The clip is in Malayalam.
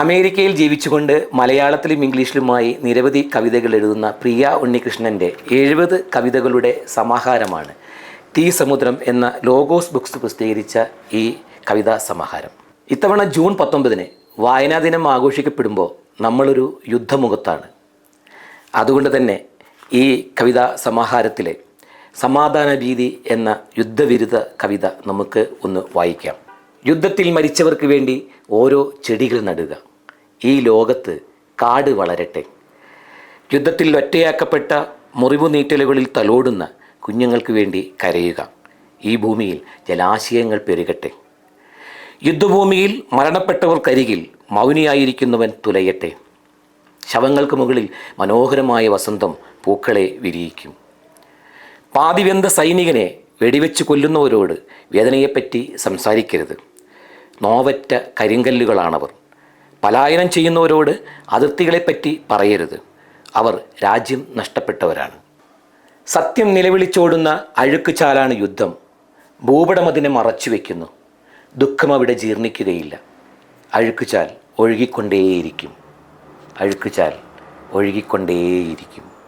അമേരിക്കയിൽ ജീവിച്ചുകൊണ്ട് മലയാളത്തിലും ഇംഗ്ലീഷിലുമായി നിരവധി കവിതകൾ എഴുതുന്ന പ്രിയ ഉണ്ണികൃഷ്ണന്റെ എഴുപത് കവിതകളുടെ സമാഹാരമാണ് തീ സമുദ്രം എന്ന ലോഗോസ് ബുക്സ് പ്രസിദ്ധീകരിച്ച ഈ കവിതാ സമാഹാരം. ഇത്തവണ ജൂൺ പത്തൊമ്പതിന് വായനാ ദിനം ആഘോഷിക്കപ്പെടുമ്പോൾ നമ്മളൊരു യുദ്ധമുഖത്താണ്. അതുകൊണ്ട് തന്നെ ഈ കവിതാ സമാഹാരത്തിലെ സമാധാന ഭീതി എന്ന യുദ്ധവിരുദ്ധ കവിത നമുക്ക് ഒന്ന് വായിക്കാം. യുദ്ധത്തിൽ മരിച്ചവർക്ക് വേണ്ടി ഓരോ ചെടികൾ നടുക. ഈ ലോകത്ത് കാട് വളരട്ടെ. യുദ്ധത്തിൽ ഒറ്റയാക്കപ്പെട്ട മുറിവു നീറ്റലുകളിൽ തലോടുന്ന കുഞ്ഞുങ്ങൾക്ക് വേണ്ടി കരയുക. ഈ ഭൂമിയിൽ ജലാശയങ്ങൾ പെരുകട്ടെ. യുദ്ധഭൂമിയിൽ മരണപ്പെട്ടവർക്കരികിൽ മൗനിയായിരിക്കുന്നവൻ തുലയട്ടെ. ശവങ്ങൾക്ക് മുകളിൽ മനോഹരമായ വസന്തം പൂക്കളെ വിരിയിക്കും. പാതിവെന്ത സൈനികനെ വെടിവെച്ച് കൊല്ലുന്നവരോട് വേദനയെപ്പറ്റി സംസാരിക്കരുത്. നോവറ്റ കരിങ്കല്ലുകളാണവർ. പലായനം ചെയ്യുന്നവരോട് അതിർത്തികളെപ്പറ്റി പറയരുത്. അവർ രാജ്യം നഷ്ടപ്പെട്ടവരാണ്. സത്യം നിലവിളിച്ചോടുന്ന അഴുക്കുചാലാണ് യുദ്ധം. ഭൂപടം അതിനെ മറച്ചു വയ്ക്കുന്നു ദുഃഖം അവിടെ ജീർണിക്കുകയില്ല. അഴുക്കുചാൽ ഒഴുകിക്കൊണ്ടേയിരിക്കും. അഴുക്കുചാൽ ഒഴുകിക്കൊണ്ടേയിരിക്കും.